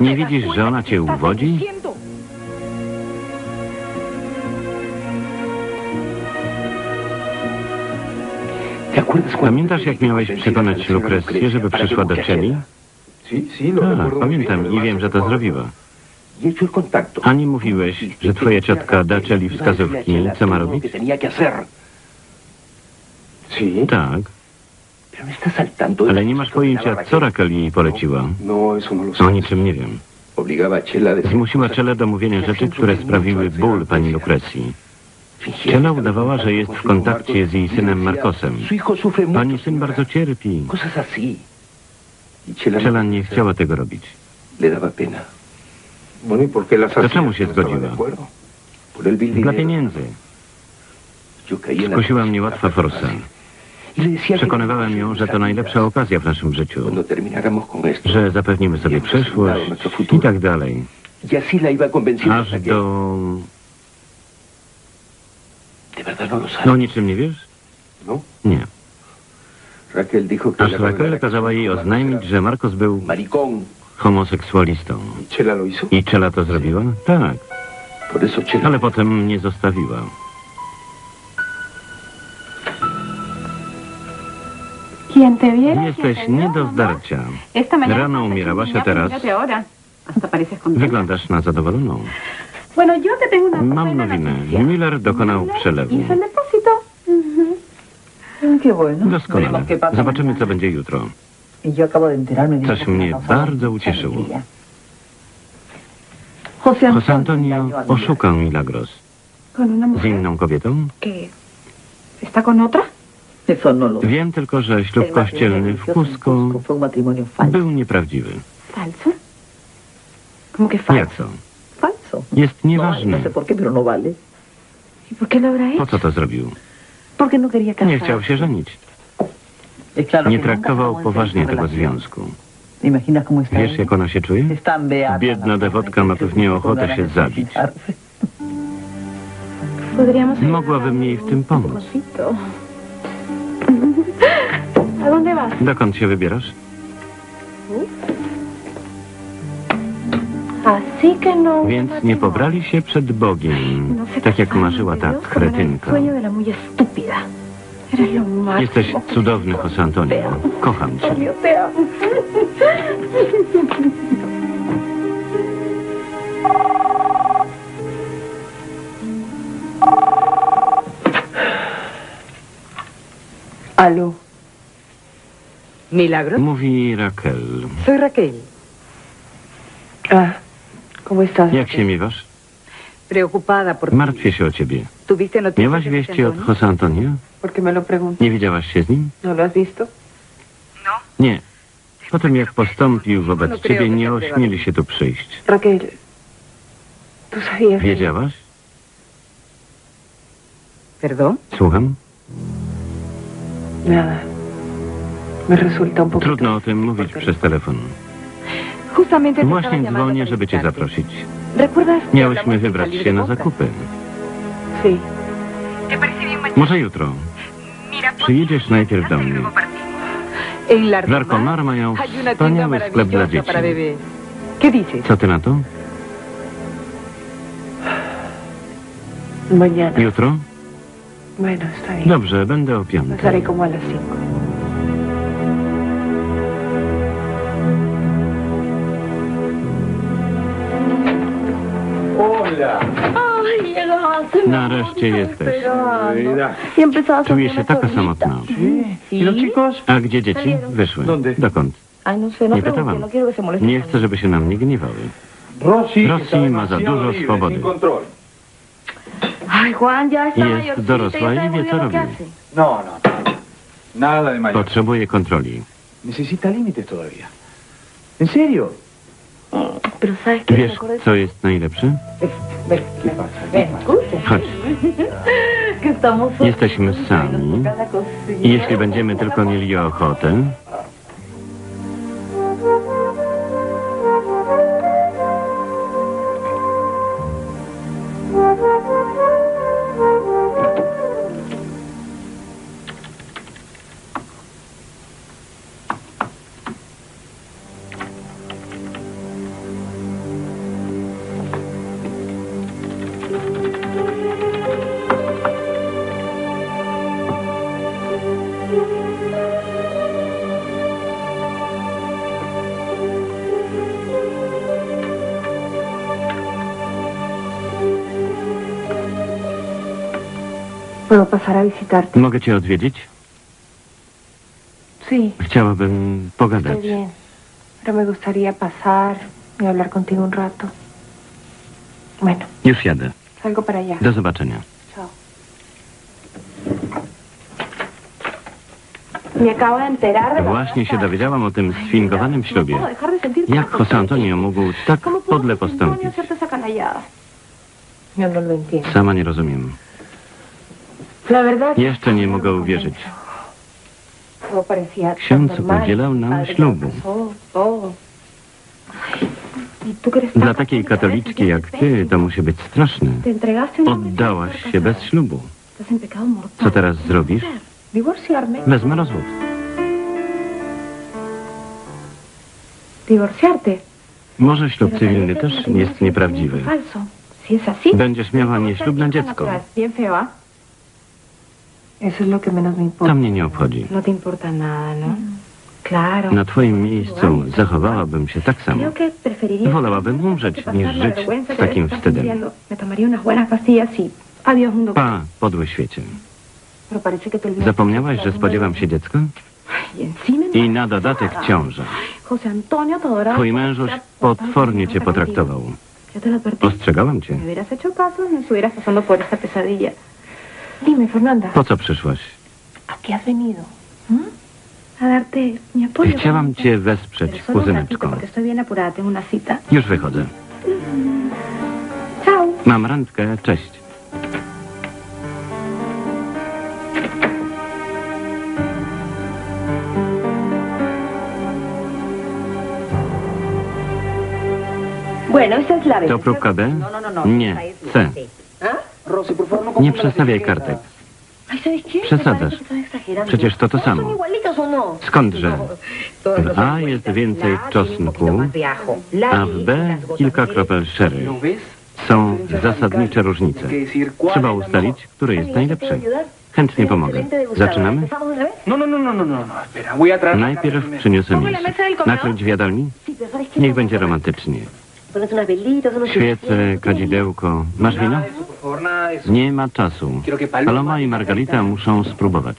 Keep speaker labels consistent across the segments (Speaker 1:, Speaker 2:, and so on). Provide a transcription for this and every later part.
Speaker 1: Nie widzisz, że ona cię uwodzi? Pamiętasz, jak miałeś przekonać Lukrecję, żeby przyszła do Celi? Tak, pamiętam i wiem, że to zrobiła. A nie mówiłeś, że twoja ciotka da Celi wskazówki, co ma robić? Tak, ale nie masz pojęcia, co Raquel jej poleciła. O niczym nie wiem. Zmusiła Czele do mówienia rzeczy, które sprawiły ból pani Lukrecji. Czela udawała, że jest w kontakcie z jej synem Marcosem. Pani syn bardzo cierpi. Czela nie chciała tego robić.
Speaker 2: To czemu się zgodziła?
Speaker 1: Dla pieniędzy. Skusiła mnie łatwa forsa. Przekonywałem ją, że to najlepsza okazja w naszym życiu, że zapewnimy sobie przyszłość i tak dalej. Aż do... No niczym nie wiesz? Nie. Aż Raquel kazała jej oznajmić, że Marcos był homoseksualistą. I Czela to zrobiła? Tak, ale potem mnie zostawiła. Jesteś nie do zdarcia. Rano
Speaker 3: estabas
Speaker 1: umierałeś, a teraz. Wyglądasz na zadowoloną. Mam nowinę. Miller dokonał przelewu. Doskonale. Zobaczymy, co będzie jutro.
Speaker 4: Y
Speaker 1: Coś mnie bardzo ucieszyło.
Speaker 4: José
Speaker 1: Antonio oszukał Milagros. Z inną kobietą?
Speaker 3: está con otra.
Speaker 1: Wiem tylko, że ślub kościelny w Cusco był nieprawdziwy. To?
Speaker 4: Falso.
Speaker 1: Jest
Speaker 4: No,
Speaker 1: nieważne.
Speaker 4: no sé por qué, pero no vale.
Speaker 3: ¿Y por qué lo habrá
Speaker 1: Po co to zrobił?
Speaker 4: No.
Speaker 1: Nie chciał się żenić. Nie traktował poważnie tego związku.
Speaker 4: ¿Te imaginas cómo está
Speaker 1: Wiesz, jak ona się czuje? Biedna dewotka ma pewnie ochotę się zabić. Mogłabym jej w tym pomóc.
Speaker 3: ¿A dónde vas?
Speaker 1: Dokąd się wybierasz?
Speaker 3: Así que no.
Speaker 1: Więc nie pobrali się przed Bogiem,
Speaker 3: No
Speaker 1: tak jak marzyła ta kretynka. Jesteś cudowny, José Antonio. Kocham cię.
Speaker 5: Aló. Milagro.
Speaker 1: Mówi Raquel.
Speaker 5: Soy Raquel.
Speaker 3: Ah, ¿cómo estás?
Speaker 1: Jak się miewasz?
Speaker 5: Preocupada por.
Speaker 1: Martwię się o ciebie.
Speaker 5: ¿Tuviste noticias
Speaker 1: Miałaś
Speaker 5: de
Speaker 1: wieści od? José Antonio?
Speaker 3: ¿Por qué me lo?
Speaker 1: Nie widziałaś się z nim?
Speaker 3: ¿No lo has visto?
Speaker 1: Nie. Po tym, jak postąpił wobec ciebie, nie ośmieli się tu przyjść.
Speaker 3: Raquel, ¿tú sabías?
Speaker 1: Wiedziałaś?
Speaker 5: ¿Perdón?
Speaker 1: Słucham?
Speaker 3: Nada.
Speaker 1: Trudno o tym mówić przez telefon. Właśnie dzwonię, żeby cię zaprosić.
Speaker 3: ¿Recuerdas que
Speaker 1: Miałyśmy wybrać się na zakupy. Może jutro. Przyjedziesz najpierw do mnie. W
Speaker 5: Larcomar
Speaker 1: mają wspaniały sklep dla dzieci. Co ty na to? Jutro? Dobrze, będę o piątej. Nareszcie
Speaker 6: estaba
Speaker 1: jesteś. Czuję się taka samotna.
Speaker 6: ¿Y los chicos?
Speaker 1: A gdzie dzieci? Wyszły. Dokąd?
Speaker 6: No no
Speaker 1: Nie pytałam.
Speaker 6: no.
Speaker 1: Nie chcę, żeby się na mnie gniewały.
Speaker 2: Rossi
Speaker 1: ma za dużo swobody. Jest dorosła i wie, co robi.
Speaker 2: No, no. Mayor.
Speaker 1: Potrzebuję kontroli.
Speaker 2: Necesita límites todavía. ¿En serio?
Speaker 1: Wiesz, co jest najlepsze? Chodź. Jesteśmy sami. I jeśli będziemy tylko mieli ochotę,
Speaker 3: ¿Puedo pasar a visitarte?
Speaker 1: Mogę cię odwiedzić?
Speaker 3: Sí,
Speaker 1: Chciałabym
Speaker 3: estoy
Speaker 1: pogadać.
Speaker 3: bien. Pero me gustaría pasar y hablar contigo un rato. Bueno,
Speaker 1: Już jadę.
Speaker 3: salgo para allá.
Speaker 1: Do zobaczenia.
Speaker 3: Chao. Me acabo de enterar de la
Speaker 1: Właśnie się dowiedziałam o tym sfingowanym
Speaker 3: No
Speaker 1: ślubie. Jak José Antonio mógł tak
Speaker 3: ¿Cómo pudo
Speaker 1: podle postąpić?
Speaker 3: no.
Speaker 1: Sama nie rozumiem. Jeszcze nie mogę uwierzyć. Ksiądz udzielał nam ślubu.
Speaker 3: Ay, ¿y
Speaker 1: Dla takiej katoliczki jak ty to musi być straszne. Oddałaś się bez ślubu. Co teraz zrobisz? Wezmę rozwód. Może ślub cywilny też
Speaker 3: es
Speaker 1: jest nieprawdziwy. Będziesz miała nieślubne dziecko.
Speaker 3: Bien feo. Eso es lo que menos me
Speaker 1: To mnie nie obchodzi.
Speaker 5: No te importa nada, ¿no?
Speaker 3: Claro.
Speaker 1: Na twoim miejscu zachowałabym się tak samo.
Speaker 3: Creo que preferiría
Speaker 1: Wolałabym umrzeć, niż żyć z takim wstydem.
Speaker 3: sintiendo. Me tomaría unas buenas pastillas y adiós mundo.
Speaker 1: Pa, podły świecie. Zapomniałaś, że spodziewam się dziecka?
Speaker 3: Y
Speaker 1: I na dodatek ciąża. Twój mężuś potwornie cię potraktował. Ostrzegałam cię.
Speaker 3: Dime, Fernanda,
Speaker 1: Po co przyszłaś?
Speaker 3: ¿a qué has venido? ¿Mm? A darte mi apoyo.
Speaker 1: Chciałam cię wesprzeć, kuzyneczko.
Speaker 3: porque estoy bien apurada, tengo una cita.
Speaker 1: Już wychodzę.
Speaker 3: Chao.
Speaker 1: Mam randkę, cześć.
Speaker 6: Bueno, esa es la
Speaker 1: To próbka B?
Speaker 6: No, no, no, no.
Speaker 1: Nie, C. Nie przestawiaj kartek. Przesadzasz. Przecież to to
Speaker 6: ¿No ¿Son
Speaker 1: samo. Skądże? W A jest więcej czosnku, a w B kilka kropel sherry. Są zasadnicze różnice. Trzeba ustalić, który jest najlepszy. Chętnie pomogę. Zaczynamy?
Speaker 2: No, no, no, no, no, no,
Speaker 1: Najpierw przyniosę mięso. Nakryć w jadalni? Niech będzie romantycznie. Świece, kadzidełko. Masz wino? Nie ma czasu. Paloma i Margarita muszą spróbować.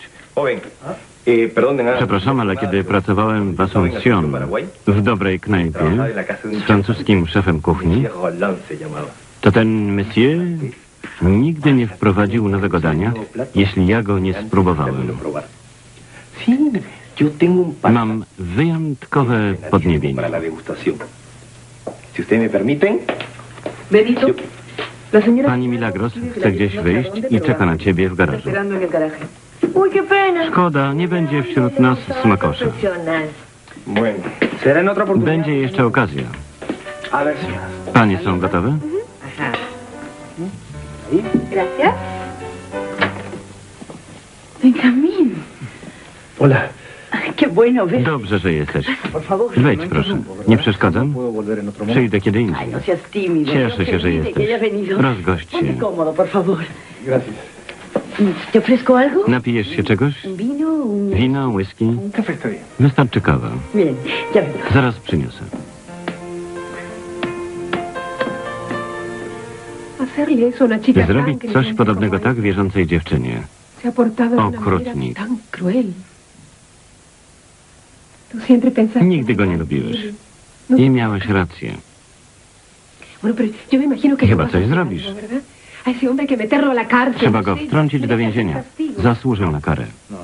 Speaker 1: Przepraszam, ale kiedy pracowałem w Asunción, w dobrej knajpie, z francuskim szefem kuchni, to ten monsieur nigdy nie wprowadził nowego dania, jeśli ja go nie spróbowałem. Mam wyjątkowe podniebienie.
Speaker 7: Si ustedes me permiten,
Speaker 5: Benito,
Speaker 7: yo-
Speaker 5: la señora...
Speaker 1: Pani Milagros chce gdzieś wyjść i czeka na ciebie w garażu.
Speaker 6: Qué pena.
Speaker 1: Szkoda, nie będzie wśród nas smakosza. Będzie jeszcze okazja.
Speaker 2: A ver, señoras.
Speaker 1: Panie są gotowe?
Speaker 3: Gracias.
Speaker 5: Benjamín.
Speaker 2: Hola.
Speaker 5: Qué bueno ver.
Speaker 1: Dobrze, że jesteś. Wejdź,
Speaker 2: no
Speaker 1: proszę. Nie przeszkadzam?
Speaker 2: Momento.
Speaker 1: Przyjdę kiedy indziej.
Speaker 5: no.
Speaker 1: Cieszę się, że jesteś. Rozgość się.
Speaker 5: cómodo, por favor.
Speaker 2: Gracias.
Speaker 5: ¿Te ofrezco algo?
Speaker 1: Napijesz się czegoś?
Speaker 5: Un...
Speaker 1: Wino, whisky? Wystarczy kawa. Zaraz przyniosę. Zrobić coś podobnego
Speaker 3: como
Speaker 1: tak wierzącej dziewczynie. Okrutnik. Nigdy go nie lubiłeś. I miałeś rację. Chyba coś zrobisz.
Speaker 3: cárcel.
Speaker 1: Trzeba go wtrącić do więzienia. Zasłużył na karę.
Speaker 2: No,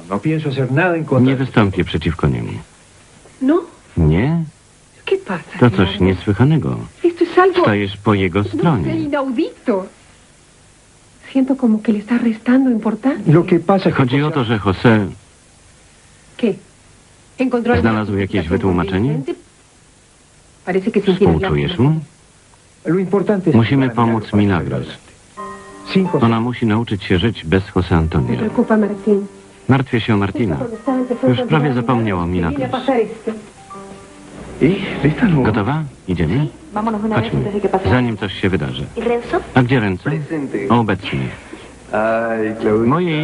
Speaker 2: no.
Speaker 1: Nie wystąpię przeciwko niemu.
Speaker 3: No,
Speaker 1: Nie? To coś niesłychanego. Stajesz po jego
Speaker 3: No
Speaker 1: stronie. Chodzi o to, że José
Speaker 3: ¿Qué? ¿Encontró alguna
Speaker 1: Znalazł jakieś wytłumaczenie? współczujesz mu? Musimy pomóc Milagros. Ona musi nauczyć się żyć bez José
Speaker 3: Me
Speaker 1: Antonio.
Speaker 3: preocupa Martín.
Speaker 1: Martwię się o Martina. Już prawie
Speaker 3: olvidar
Speaker 1: zapomniała o
Speaker 3: Milagros.
Speaker 1: Gotowa? Idziemy? Chodźmy, zanim coś się wydarzy.
Speaker 6: ¿Y?
Speaker 1: A gdzie ręce? Obecnie. Mojej